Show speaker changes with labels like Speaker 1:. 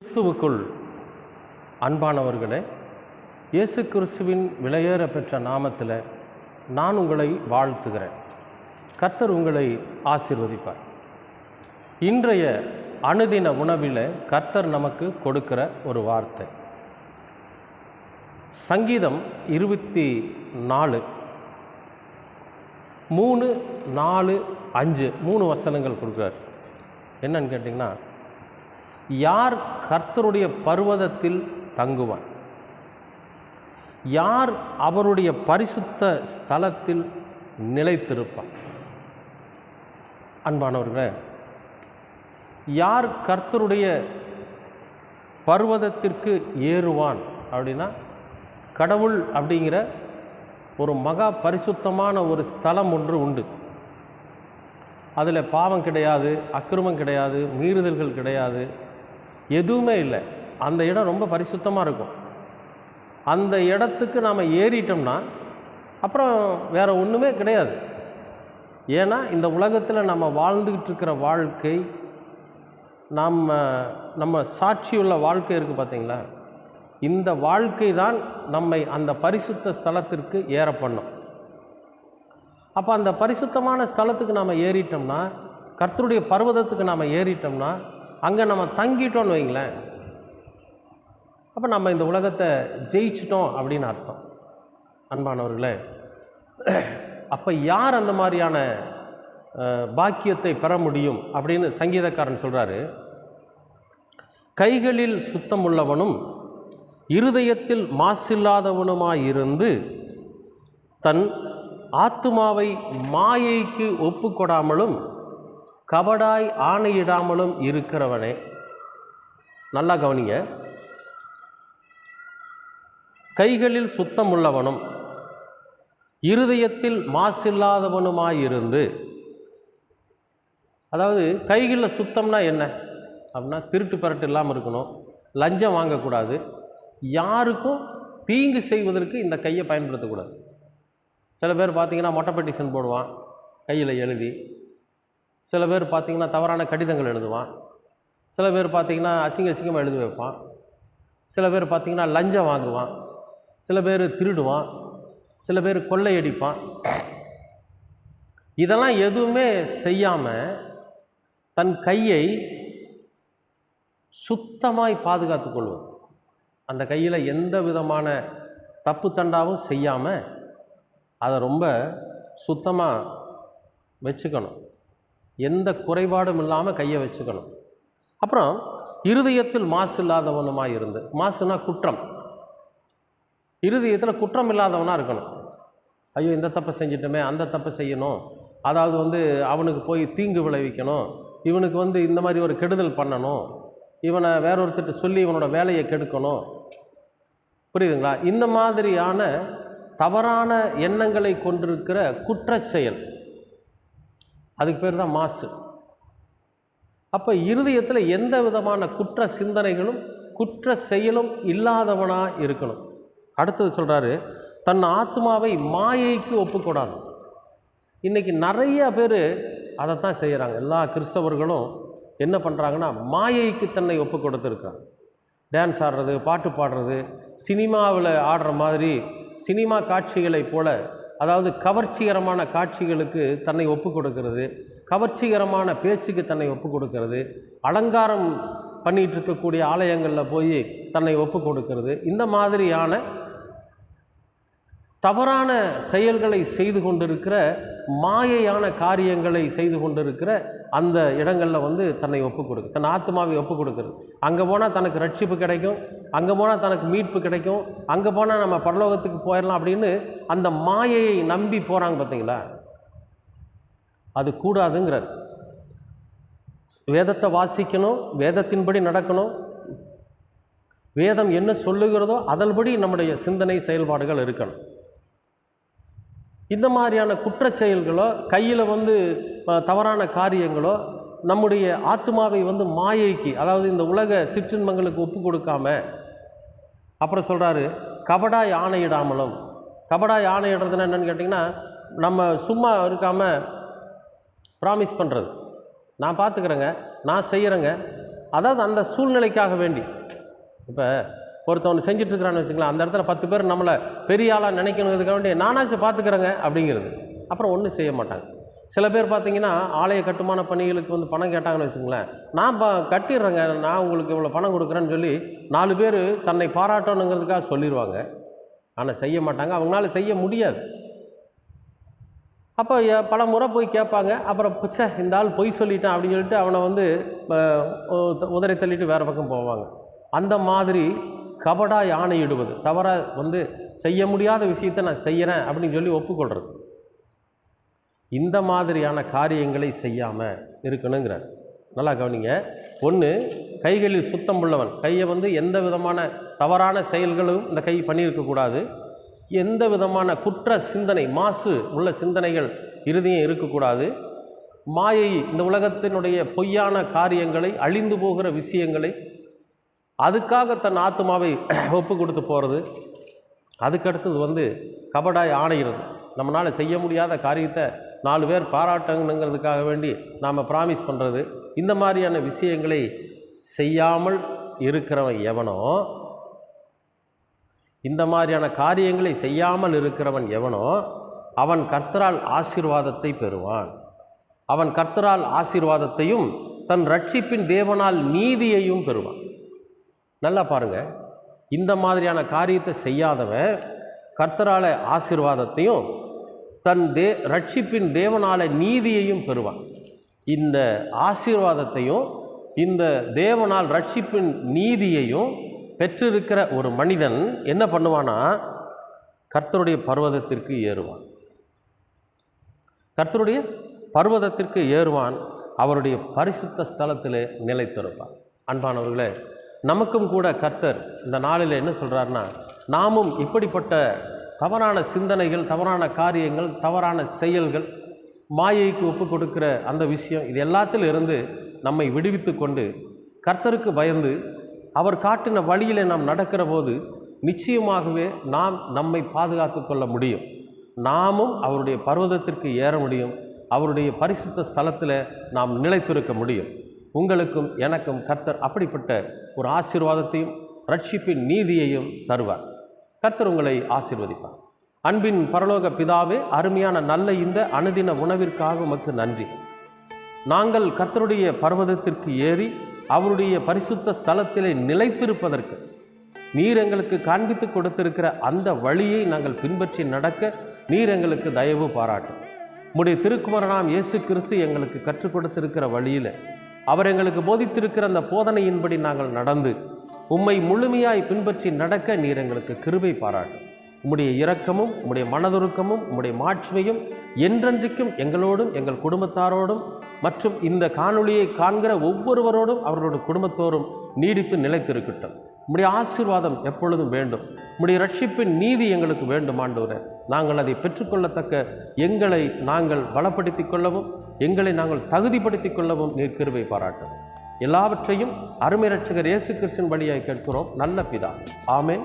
Speaker 1: கிறிஸ்துவுக்குள் அன்பானவர்களே இயேசு கிறிஸ்துவின் விலையேற பெற்ற நாமத்தில் நான் உங்களை வாழ்த்துகிறேன். கர்த்தர் உங்களை ஆசிர்வதிப்பார். இன்றைய அனுதின உணவில் கர்த்தர் நமக்கு கொடுக்கிற ஒரு வார்த்தை. சங்கீதம் இருபத்தி நாலு மூணு நாலு அஞ்சு மூணு வசனங்கள் கொடுக்குறார். என்னன்னு கேட்டிங்கன்னா யார் கர்த்தருடைய பர்வதத்தில் தங்குவான்? யார் அவருடைய பரிசுத்த ஸ்தலத்தில் நிலைத்திருப்பான்? அன்பானவர்களே யார் கர்த்தருடைய பர்வதத்திற்கு ஏறுவான் அப்படின்னா கடவுள் அப்படிங்கிற ஒரு மகா பரிசுத்தமான ஒரு ஸ்தலம் ஒன்று உண்டு. அதில் பாவம் கிடையாது அக்கிரமம் கிடையாது மீறுதல்கள் கிடையாது எதுவுமே இல்லை. அந்த இடம் ரொம்ப பரிசுத்தமாக இருக்கும். அந்த இடத்துக்கு நாம் ஏறிட்டோம்னா அப்புறம் வேறு ஒன்றுமே கிடையாது. ஏன்னா இந்த உலகத்தில் நம்ம வாழ்ந்துக்கிட்டு இருக்கிற வாழ்க்கை நம்ம நம்ம சாட்சியுள்ள வாழ்க்கை இருக்குது பார்த்தீங்களா இந்த வாழ்க்கை தான் நம்மை அந்த பரிசுத்த ஸ்தலத்திற்கு ஏற பண்ணும் அப்போ அந்த பரிசுத்தமான ஸ்தலத்துக்கு நாம் ஏறிட்டோம்னா கர்த்தருடைய பர்வதத்துக்கு நாம் ஏறிட்டோம்னா அங்கே நம்ம தங்கிட்டோம்னு வைங்களேன். அப்போ நம்ம இந்த உலகத்தை ஜெயிச்சிட்டோம் அப்படின்னு அர்த்தம். அன்பானவர்களே அப்போ யார் அந்த மாதிரியான பாக்கியத்தை பெற முடியும் அப்படின்னு சங்கீதக்காரன் சொல்கிறாரு கைகளில் சுத்தமுள்ளவனும் இருதயத்தில் மாசில்லாதவனுமாயிருந்து தன் ஆத்துமாவை மாயைக்கு ஒப்புக்கொடாமலும் கபடாய் ஆணையிடாமலும் இருக்கிறவனே. நல்லா கவனிங்க. கைகளில் சுத்தமுள்ளவனும் இருதயத்தில் மாசில்லாதவனுமாயிருந்து அதாவது கைகளில் சுத்தம்னா என்ன? அப்படின்னா திருட்டு பரட்டு இல்லாமல் இருக்கணும் லஞ்சம் வாங்கக்கூடாது யாருக்கும் தீங்கு செய்வதற்கு இந்த கையை பயன்படுத்தக்கூடாது. சில பேர் பார்த்தீங்கன்னா மொட்டை பெட்டிஷன் போடுவான் கையில் எழுதி. சில பேர் பார்த்தீங்கன்னா தவறான கடிதங்கள் எழுதுவான். சில பேர் பார்த்திங்கன்னா அசிங்க அசிங்கமாக எழுதி வைப்பான். சில பேர் பார்த்திங்கன்னா லஞ்சம் வாங்குவான். சில பேர் திருடுவான். சில பேர் கொள்ளையடிப்பான் இதெல்லாம் எதுவுமே செய்யாமல் தன் கையை சுத்தமாய் பாதுகாத்து கொள்வது. அந்த கையில் எந்த விதமான தப்பு தண்டாவும் செய்யாமல் அதை ரொம்ப சுத்தமாக வச்சுக்கணும். எந்த குறைபாடும் இல்லாமல் கையை வச்சுக்கணும். அப்புறம் இருதயத்தில் மாசு இல்லாதவனுமாக இருந்து மாசுனா குற்றம். இருதயத்தில் குற்றம் இல்லாதவனாக இருக்கணும். ஐயோ இந்த தப்பை செஞ்சிட்டோமே அந்த தப்பை செய்யணும். அதாவது வந்து அவனுக்கு போய் தீங்கு விளைவிக்கணும். இவனுக்கு வந்து இந்த மாதிரி ஒரு கெடுதல் பண்ணணும். இவனை வேற ஒருத்தர்கிட்ட சொல்லி இவனோட வேலையை கெடுக்கணும். புரியுதுங்களா? இந்த மாதிரியான தவறான எண்ணங்களை கொண்டிருக்கிற குற்றச்செயல் செயல். அதுக்கு பேர் தான் மாசு. அப்போ இருதயத்தில் எந்த விதமான குற்ற சிந்தனைகளும் குற்ற செயலும் இல்லாதவனாக இருக்கணும். அடுத்தது சொல்கிறாரு தன் ஆத்மாவை மாயைக்கு ஒப்புக்கூடாது. இன்றைக்கி நிறையா பேர் அதைத்தான் செய்கிறாங்க எல்லா கிறிஸ்தவர்களும் என்ன பண்ணுறாங்கன்னா மாயைக்கு தன்னை ஒப்பு கொடுத்துருக்காங்க டான்ஸ் ஆடுறது பாட்டு பாடுறது சினிமாவில் ஆடுற மாதிரி சினிமா காட்சிகளைப் போல அதாவது கவர்ச்சிகரமான காட்சிகளுக்கு தன்னை ஒப்பு கொடுக்கிறது. கவர்ச்சிகரமான பேச்சுக்கு தன்னை ஒப்பு கொடுக்கிறது. அலங்காரம் பண்ணிகிட்டு இருக்கக்கூடிய ஆலயங்களில் போய் தன்னை ஒப்பு கொடுக்கிறது. இந்த மாதிரியான தவறான செயல்களை செய்து கொண்டிருக்கிற மாயையான காரியங்களை செய்து கொண்டிருக்கிற அந்த இடங்களில் வந்து தன்னை ஒப்பு கொடுக்கு தன் ஆத்மாவை ஒப்பு கொடுக்குறது. அங்கே போனால் தனக்கு ரட்சிப்பு கிடைக்கும் அங்கே போனால் தனக்கு மீட்பு கிடைக்கும் அங்கே போனால் நம்ம பரலோகத்துக்கு போயிடலாம் அப்படின்னு அந்த மாயையை நம்பி போகிறாங்க பார்த்தீங்களா அது கூடாதுங்கிறார். வேதத்தை வாசிக்கணும் வேதத்தின்படி நடக்கணும். வேதம் என்ன சொல்லுகிறதோ அதன்படி நம்முடைய சிந்தனை செயல்பாடுகள் இருக்கணும். இந்த மாதிரியான குற்ற செயல்களோ கையில் வந்து தவறான காரியங்களோ நம்முடைய ஆத்மாவை வந்து மாயைக்கு அதாவது இந்த உலக சிற்றின்பங்களுக்கு ஒப்பு கொடுக்காம அப்புறம் சொல்கிறாரு கபடாய் ஆணையிடாமலும். கபடாய் ஆணையிடுறதுன்னா என்னென்னு கேட்டிங்கன்னா நம்ம சும்மா இருக்காமல் ப்ராமிஸ் பண்ணுறது நான் பார்த்துக்கிறேங்க நான் செய்கிறேங்க அதாவது அந்த சூழ்நிலைக்காக வேண்டி. இப்போ ஒருத்தவன் செஞ்சிட்ருக்கிறான்னு வச்சுக்கலாம் அந்த இடத்துல பத்து பேர் நம்மளை பெரிய ஆளாக நினைக்கணுங்கிறதுக்காக வேண்டிய நானாச்சும் பார்த்துக்கிறேங்க அப்படிங்கிறது. அப்புறம் ஒன்றும் செய்ய மாட்டாங்க. சில பேர் பார்த்தீங்கன்னா ஆலய கட்டுமான பணிகளுக்கு வந்து பணம் கேட்டாங்கன்னு வச்சுங்களேன் நான் ப கட்டிடுறேங்க நான் உங்களுக்கு இவ்வளோ பணம் கொடுக்குறேன்னு சொல்லி நாலு பேர் தன்னை பாராட்டணுங்கிறதுக்காக சொல்லிடுவாங்க ஆனால் செய்ய மாட்டாங்க அவங்களால செய்ய முடியாது. அப்போ பல முறை போய் கேட்பாங்க அப்புறம் பிச்சை இந்த ஆள் பொய் சொல்லிட்டான் அப்படின்னு சொல்லிட்டு அவனை வந்து உதறி தள்ளிட்டு வேறு பக்கம் போவாங்க. அந்த மாதிரி கபடா யானையிடுவது. தவறாக வந்து செய்ய முடியாத விஷயத்தை நான் செய்கிறேன் அப்படின்னு சொல்லி ஒப்புக்கொள்கிறது இந்த மாதிரியான காரியங்களை செய்யாமல் இருக்கணுங்கிறார். நல்லா கவனிங்க. ஒன்று கைகளில் சுத்தம் உள்ளவன். கையை வந்து எந்த விதமான தவறான செயல்களும் இந்த கை பண்ணியிருக்கக்கூடாது எந்த விதமான குற்ற சிந்தனை மாசு உள்ள சிந்தனைகள் இறுதியும் இருக்கக்கூடாது மாயை இந்த உலகத்தினுடைய பொய்யான காரியங்களை அழிந்து போகிற விஷயங்களை அதுக்காக தன் ஆத்மாவை ஒப்பு கொடுத்து போகிறது அதுக்கடுத்தது வந்து கபடாய் ஆணையிறது. நம்மளால் செய்ய முடியாத காரியத்தை நாலு பேர் பாராட்டணுங்கிறதுக்காக வேண்டி நாம் ப்ராமிஸ் பண்ணுறது இந்த மாதிரியான விஷயங்களை செய்யாமல் இருக்கிறவன் எவனோ இந்த மாதிரியான காரியங்களை செய்யாமல் இருக்கிறவன் எவனோ அவன் கர்த்தரால் ஆசீர்வாதத்தை பெறுவான். அவன் கர்த்தரால் ஆசீர்வாதத்தையும் தன் ரட்சிப்பின் தேவனால் நீதியையும் பெறுவான். நல்லா பாருங்க. இந்த மாதிரியான காரியத்தை செய்யாதவன் கர்த்தரால ஆசீர்வாதத்தையும் தன் தே ரட்சிப்பின் தேவனால நீதியையும் பெறுவான். இந்த ஆசீர்வாதத்தையும் இந்த தேவனால் ரட்சிப்பின் நீதியையும் பெற்றிருக்கிற ஒரு மனிதன் என்ன பண்ணுவானா? கர்த்தருடைய பர்வதத்திற்கு ஏறுவான். கர்த்தருடைய பர்வதத்திற்கு ஏறுவான். அவருடைய பரிசுத்த ஸ்தலத்தில் நிலைத்திருப்பான். அன்பானவர்களே நமக்கும் கூட கர்த்தர் இந்த நாளில் என்ன சொல்கிறாருன்னா நாமும் இப்படிப்பட்ட தவறான சிந்தனைகள் தவறான காரியங்கள் தவறான செயல்கள் மாயைக்கு ஒப்பு கொடுக்கிற அந்த விஷயம் இது எல்லாத்திலும் இருந்து நம்மை விடுவித்து கொண்டு கர்த்தருக்கு பயந்து அவர் காட்டின வழியில் நாம் நடக்கிற போது நிச்சயமாகவே நாம் நம்மை பாதுகாத்து கொள்ள முடியும். நாமும் அவருடைய பர்வதத்திற்கு ஏற முடியும். அவருடைய பரிசுத்த ஸ்தலத்தில் நாம் நிலைத்திருக்க முடியும். உங்களுக்கும் எனக்கும் கர்த்தர் அப்படிப்பட்ட ஒரு ஆசீர்வாதத்தையும் ரட்சிப்பின் நீதியையும் தருவார். கர்த்தர் உங்களை ஆசீர்வதிப்பார். அன்பின் பரலோக பிதாவே அருமையான நல்ல இந்த அனுதின உணவிற்காக உமக்கு நன்றி. நாங்கள் கர்த்தருடைய பர்வதத்திற்கு ஏறி அவருடைய பரிசுத்த ஸ்தலத்திலே நிலைத்திருப்பதற்கு நீர் எங்களுக்கு காண்பித்து கொடுத்திருக்கிற அந்த வழியை நாங்கள் பின்பற்றி நடக்க நீர் எங்களுக்கு தயவு பாராட்டும் உம்முடைய திருக்குமரனாம் இயேசு கிறிஸ்து எங்களுக்கு கற்றுக் கொடுத்திருக்கிற வழியில் அவர் எங்களுக்கு போதித்திருக்கிற அந்த போதனையின்படி நாங்கள் நடந்து உம்மை முழுமையாய் பின்பற்றி நடக்க நீர் எங்களுக்கு கிருபை பாராட்டும் உம்முடைய இரக்கமும் உம்முடைய மனதுருக்கமும் உம்முடைய மாட்சிமையும் என்றென்றைக்கும் எங்களோடும் எங்கள் குடும்பத்தாரோடும் மற்றும் இந்த காணொளியை காண்கிற ஒவ்வொருவரோடும் அவர்களோட குடும்பத்தோரும் நீடித்து நிலைத்திருக்கட்டும். உம்முடைய ஆசீர்வாதம் எப்பொழுதும் வேண்டும். உம்முடைய ரட்சிப்பின் நீதி எங்களுக்கு வேண்டும் ஆண்டவரே நாங்கள் அதை பெற்றுக்கொள்ளத்தக்க எங்களை நாங்கள் பலப்படுத்திக் கொள்ளவும் எங்களை நாங்கள் தகுதிப்படுத்திக் கொள்ளவும் நீர் கிருவை பாராட்டும் எல்லாவற்றையும் அருமை ரட்சகர் இயேசு கிறிஸ்தின் வழியாக கேட்கிறோம். நல்ல பிதா. ஆமேன்.